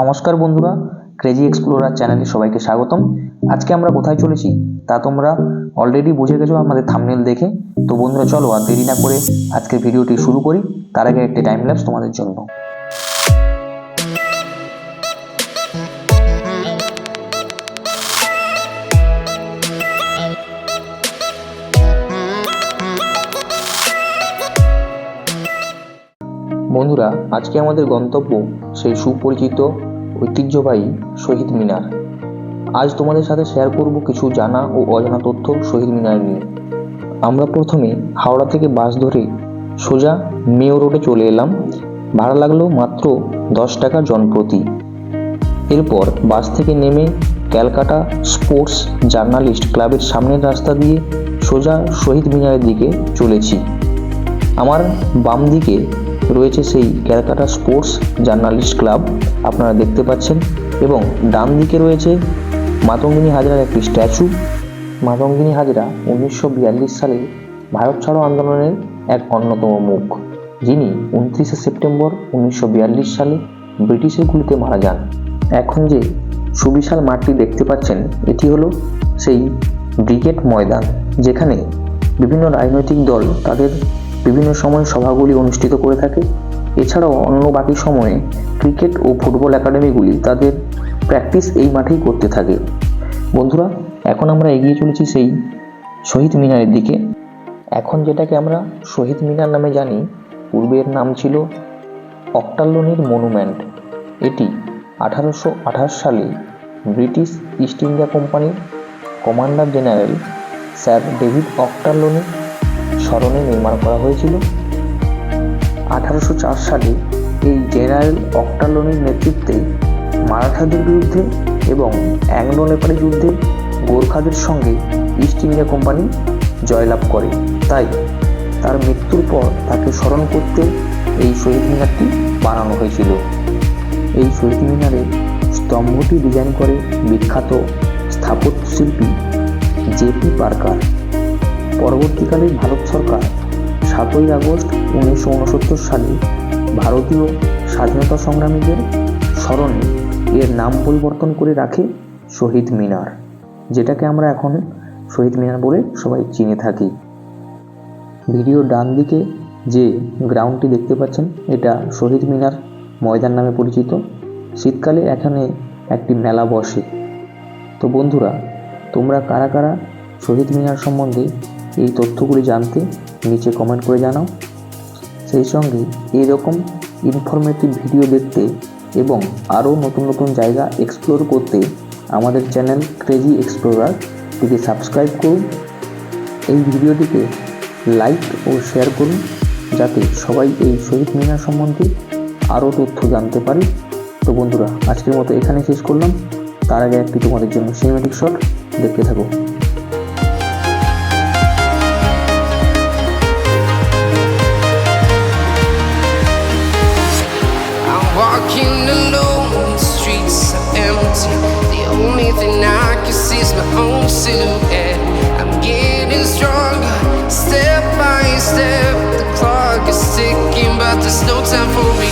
নমস্কার বন্ধুরা crazy explorer চ্যানেলে সবাইকে স্বাগতম। আজকে আমরা কোথায় চলেছি, তা তোমরা অলরেডি বুঝে গেছো আমাদের থামনেল দেখে। তো বন্ধুরা, চলো আর দেরি না করে আজকের ভিডিওটি শুরু করি। তার আগে একটি টাইম ল্যাপস তোমাদের জন্য। বন্ধুরা, আজকে আমাদের গন্তব্য সেই সুপরিচিত ঐতিহ্যবাহী শহীদ মিনার। আজ তোমাদের সাথে শেয়ার করব কিছু জানা ও অজানা তথ্য শহীদ মিনার নিয়ে। আমরা প্রথমে হাওড়া থেকে বাস ধরে সোজা মেয়ো রোডে চলে এলাম। ভাড়া লাগল মাত্র দশ টাকা জনপ্রতি। এরপর বাস থেকে নেমে ক্যালকাটা স্পোর্টস জার্নালিস্ট ক্লাবের সামনের রাস্তা দিয়ে সোজা শহীদ মিনারের দিকে চলেছি। আমার বাম দিকে রয়েছে সেই ক্যালকাটা স্পোর্টস জার্নালিস্ট ক্লাব, আপনারা দেখতে পাচ্ছেন। এবং ডান দিকে রয়েছে মাতঙ্গিনী হাজরার একটি স্ট্যাচু। মাতঙ্গিনী হাজরা উনিশশো বিয়াল্লিশ সালে ভারত ছাড়ো আন্দোলনের এক অন্যতম মুখ। যিনি উনত্রিশে সেপ্টেম্বর উনিশশো বিয়াল্লিশ সালে ব্রিটিশের গুলিতে মারা যান। এখন যে সুবিশাল মাঠটি দেখতে পাচ্ছেন, এটি হলো সেই ব্রিগেড ময়দান, যেখানে বিভিন্ন রাজনৈতিক দল তাদের বিভিন্ন সময় সভাগুলি অনুষ্ঠিত করে থাকে। এছাড়াও অন্য বাকি সময়ে ক্রিকেট ও ফুটবল একাডেমিগুলি তাদের প্র্যাকটিস এই মাঠেই করতে থাকে। বন্ধুরা, এখন আমরা এগিয়ে চলেছি সেই শহীদ মিনারের দিকে। এখন যেটাকে আমরা শহীদ মিনার নামে জানি, পূর্বের নাম ছিল অক্টাল্লোনির মনুমেন্ট। এটি আঠারোশো আঠাশ সালে ব্রিটিশ ইস্ট ইন্ডিয়া কোম্পানির commander general sir David Ochterlony স্মরণে নির্মাণ করা হয়েছিল। আঠারোশো চার সালে এই জেনারেল অক্টালোনির নেতৃত্বে মারাঠাদের বিরুদ্ধে এবং অ্যাংলো নেপালি যুদ্ধে গোর্খাদের সঙ্গে ইস্ট ইন্ডিয়া কোম্পানি জয়লাভ করে। তাই তার মৃত্যুর পর তাকে স্মরণ করতে এই শহীদ মিনারটি বানানো হয়েছিল। এই শহীদ মিনারের স্তম্ভটি ডিজাইন করে বিখ্যাত স্থাপত্য শিল্পী জেপি পার্কার পরবর্তীকালে ভারত সরকার সাতই আগস্ট উনিশশো উনসত্তর সালে ভারতীয় স্বাধীনতা সংগ্রামীদের স্মরণে এর নাম পরিবর্তন করে রাখে শহীদ মিনার, যেটাকে আমরা এখন শহীদ মিনার বলে সবাই চিনে থাকি। ভিডিও ডান দিকে যে গ্রাউন্ডটি দেখতে পাচ্ছেন, এটা শহীদ মিনার ময়দান নামে পরিচিত। শীতকালে এখানে একটি মেলা বসে। তো বন্ধুরা, তোমরা কারা কারা শহীদ মিনার সম্বন্ধে এই তথ্যগুলি জানতে নিচে কমেন্ট করে জানাও। সেই সঙ্গে এরকম ইনফরমেটিভ ভিডিও দেখতে এবং আরও নতুন নতুন জায়গা এক্সপ্লোর করতে আমাদের চ্যানেল ক্রেজি এক্সপ্লোরার টিকে সাবস্ক্রাইব করুন। এই ভিডিওটিকে লাইক ও শেয়ার করুন যাতে সবাই এই শহীদ মিনার সম্বন্ধে আরও তথ্য জানতে পারে। তো বন্ধুরা, আজকের মতো এখানে শেষ করলাম। তার আগে একটি তোমাদের জন্য সিনেমেটিক শট দেখতে থাকো। Time for me